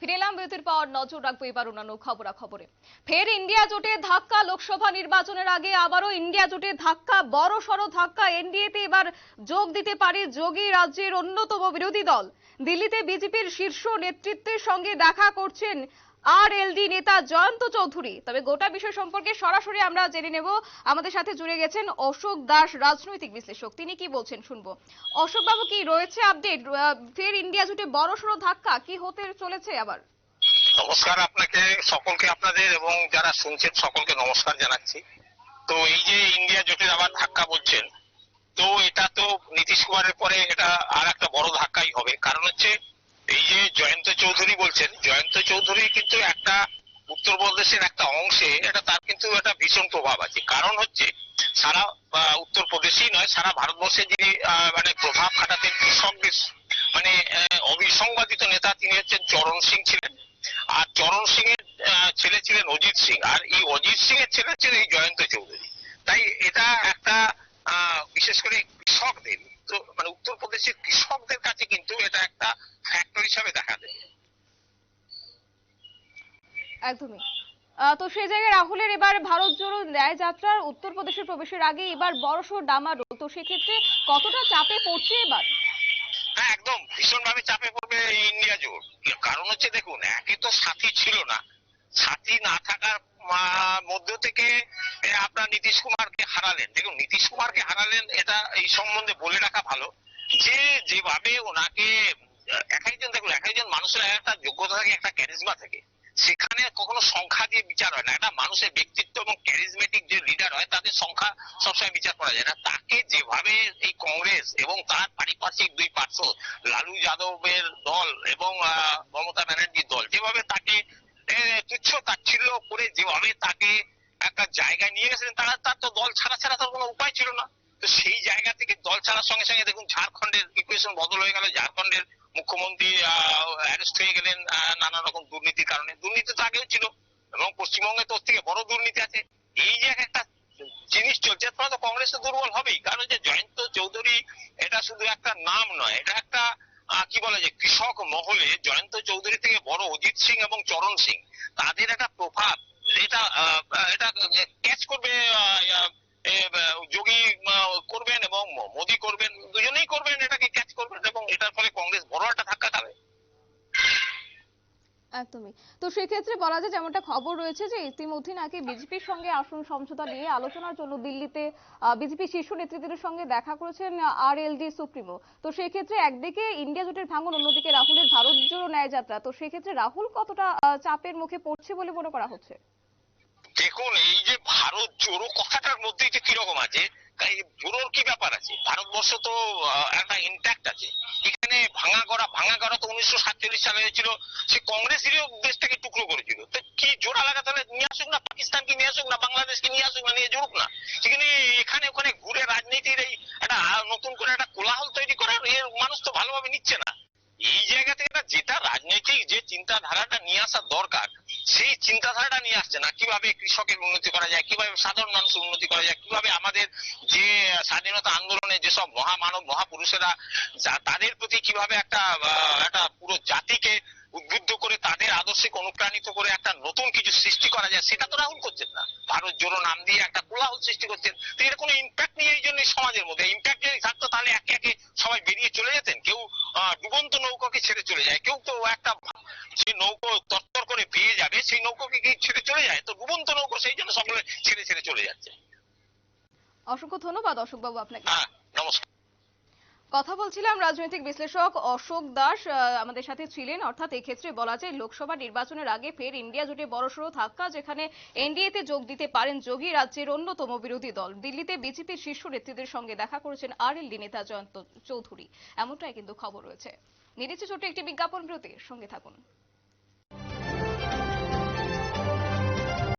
ফিরে এলাম বিরতির পর নজর রাখব এবার অন্যান্য খবরাখবরে। ফের ইন্ডিয়া জোটে ধাক্কা, লোকসভা নির্বাচনের আগে আবারও ইন্ডিয়া জোটে ধাক্কা বড় সড় ধাক্কা। এনডিএতে এবার যোগ দিতে পারে যোগী রাজ্যের অন্যতম বিরোধী দল। দিল্লিতে বিজেপির শীর্ষ নেতৃত্বের সঙ্গে দেখা করছেন আর এলডি নেতা জয়ন্ত চৌধুরী। তবে গোটা বিষয় সম্পর্কে সরাসরি আমরা জেনে নেব। আমাদের সাথে জুড়ে গেছেন অশোক দাস, রাজনৈতিক বিশ্লেষক। তিনি কি বলছেন শুনব? অশোক বাবু কি রয়েছে আপডেট? ফের ইন্ডিয়া জুটে বড় সড় ধাক্কা? কি হতে চলেছে আবার? নমস্কার আপনাকে, সকলকে আপনাদের এবং যারা শুনছেন সকলকে নমস্কার জানাচ্ছি। তো এই যে ইন্ডিয়া জোটের আবার ধাক্কা বলছেন, তো এটা তো নীতিশ কুমারের পরে এটা আর একটা বড় ধাক্কাই হবে কারণ হচ্ছে এই যে জয়ন্ত চৌধুরী বলছেন, জয়ন্ত চৌধুরী কিন্তু একটা উত্তরপ্রদেশের একটা অংশে এটা তার কিন্তু একটা ভীষণ প্রভাব আছে। কারণ হচ্ছে, সারা উত্তরপ্রদেশই নয়, সারা ভারতবর্ষে যিনি মানে প্রভাব খাটাতেন কৃষকদের মানে অবিসংবাদিত নেতা তিনি হচ্ছেন চরণ সিং ছিলেন। আর চরণ সিং এর ছেলে ছিলেন অজিত সিং। আর এই অজিত সিং এর ছেলে ছিলেন এই জয়ন্ত চৌধুরী। তাই এটা একটা বিশেষ করে কৃষকদের মানে উত্তরপ্রদেশের কৃষকদের কাছে কিন্তু এটা একটা ফ্যাক্টর হিসাবে দেখা দেয় একদমই। তো সেই জায়গায় রাহুলের এবার ভারত জোড়ো ন্যায় যাত্রার উত্তরপ্রদেশে প্রবেশের আগে এবার বড়সড় ডামাডোল। তো সেক্ষেত্রে কতটা চাপে পড়ছে এবার? হ্যাঁ একদম ভীষণ ভাবে চাপে পড়বে ইন্ডিয়া জোট কারণ হচ্ছে দেখুন, একে তো সাথী ছিল না। সাথী না থাকার মধ্য থেকে আপনার নীতিশ কুমারকে হারালেন। দেখুন, নীতিশ কুমারকে হারালেন, এটা এই সম্বন্ধে বলে রাখা ভালো। যে যেভাবে ওনাকে এক একজন দেখুন এক একজন মানুষের একটা যোগ্যতা থাকে, একটা ক্যারিজমা থাকে। সেখানে কখনো সংখ্যা দিয়ে বিচার হয় না একটা মানুষের ব্যক্তিত্ব এবং ক্যারিজমেটিক যে লিডার হয়, তাদের সংখ্যা সবসময় বিচার করা যায় না। তাকে যেভাবে এই কংগ্রেস এবং তার পারিপার্শ্বিক দুই পার্শ্ব, লালু যাদবের দল এবং মমতা ব্যানার্জির দল, যেভাবে তাকে তুচ্ছ তাচ্ছিল্য করে যেভাবে তাকে একটা জায়গায় নিয়ে গেছিলেন তারা, তার তো দল ছাড়া ছাড়া তার কোনো উপায় ছিল না। তো সেই জায়গা থেকে দল ছাড়ার সঙ্গে সঙ্গে দেখুন, ঝাড়খণ্ডের ইকুয়েশন বদল হয়ে গেল। ঝাড়খণ্ডের মুখ্যমন্ত্রী অ্যারেস্ট হয়ে গেলেন নানা রকম দুর্নীতির কারণে। দুর্নীতি তো আগেও ছিল এবং পশ্চিমবঙ্গে তো থেকে বড় দুর্নীতি আছে। এই যে একটা জিনিস চলছে, এর তো কংগ্রেস তো দুর্বল হবেই। কারণ যে জয়ন্ত চৌধুরী, এটা শুধু একটা নাম নয়, এটা একটা কি বলে যে কৃষক মহলে জয়ন্ত চৌধুরী থেকে বড় অজিত সিং এবং চরণ সিং, তাদের একটা প্রভাব, এটা এটা ক্যাচ করবে যোগী করবেন এবং মোদী করবেন, দুজনেই করবেন, এটাকে ক্যাচ করবেন এবং এটার ফলে কংগ্রেস বড় একটা ধাক্কা খাবে একদমই। তো সেক্ষেত্রে বলা যায় যেমনটা খবর রয়েছে যে ইতিমধ্যে নাকি বিজেপির সঙ্গে আসন সমঝোতা নিয়ে আলোচনার জন্য দিল্লিতে বিজেপি শীর্ষ নেতৃত্বের সঙ্গে দেখা করেছেন আর এলডি সুপ্রিমো। তো সেক্ষেত্রে একদিকে ইন্ডিয়া জোটের ভাঙন, অন্যদিকে রাহুলের ভারত জোড়ো ন্যায় যাত্রা তো সেক্ষেত্রে রাহুল কতটা চাপের মুখে পড়ছে বলে মনে করা হচ্ছে? দেখুন, এই যে ভারত জোড়ো কথাটার মধ্যেই যে কীরকম আছে ব্যাপার আছে। ভারতবর্ষ তো একটা ইন্ট্যাক্ট আছে। এখানে ভাঙা করা ভাঙা করা তো উনিশশো সাতচল্লিশ সালে হয়েছিল। সে কংগ্রেসেরও দেশটাকে টুকরো করেছিল তো কি জোড়া লাগা তাহলে নিয়ে আসুক না, পাকিস্তানকে নিয়ে আসুক না, বাংলাদেশকে নিয়ে আসুক না, নিয়ে জড়ুক না। সেখানে, এখানে ওখানে ঘুরে রাজনীতির এই একটা নতুন করে একটা কোলাহল তৈরি করার এর মানুষ তো ভালোভাবে নিচ্ছে না। এই জায়গা থেকে যেটা রাজনৈতিক যে চিন্তাধারাটা নিয়ে আসার দরকার সেই চিন্তাধারাটা নিয়ে আসছে না। কীভাবে কৃষকের উন্নতি করা যায়, কীভাবে সাধারণ মানুষের উন্নতি করা যায়, কীভাবে আমাদের যে স্বাধীনতা আন্দোলনে যেসব মহামানব, মহাপুরুষেরা, যা- তাদের প্রতি কীভাবে একটা একটা পুরো জাতিকে উদ্বুদ্ধ করে তাদের আদর্শকে অনুপ্রাণিত করে একটা নতুন কিছু সৃষ্টি করা যায়, সেটা তো রাহুল করছেন না। ভারত জোড়ো নাম দিয়ে একটা কোলাহল সৃষ্টি করছেন। তো এর কোনো ইম্প্যাক্ট নিয়ে এই জন্য সমাজের মধ্যে। ইম্প্যাক্ট যদি থাকতো তাহলে একে একে সবাই বেরিয়ে চলে যেতেন। কেউ ডুবন্ত নৌকাকে ছেড়ে চলে যায়। কেউ তো একটা যে নৌকো তত্তর করে যাবে সেই নৌকোকে কি ছেড়ে চলে যায় তো ডুবন্ত নৌকো সেই জন্য সকলে ছেড়ে ছেড়ে চলে যাচ্ছে। অসংখ্য ধন্যবাদ অশোক বাবু আপনাকে। হ্যাঁ নমস্কার। কথা বলছিলাম রাজনৈতিক বিশ্লেষক অশোক দাস আমাদের সাথে ছিলেন। অর্থাৎ এক্ষেত্রে বলা যায় লোকসভা নির্বাচনের আগে ফের ইন্ডিয়া জোটে বড়সড় ধাক্কা যেখানে এনডিএতে যোগ দিতে পারেন যোগী রাজ্যের অন্যতম বিরোধী দল। দিল্লিতে বিজেপির শীর্ষ নেতৃত্বের সঙ্গে দেখা করেছেন আর আরএলডি নেতা জয়ন্ত চৌধুরী। এমনটাই কিন্তু খবর রয়েছে। নিরিচ্ছে ছোট্ট একটি বিজ্ঞাপন বিরতি সঙ্গে থাকুন।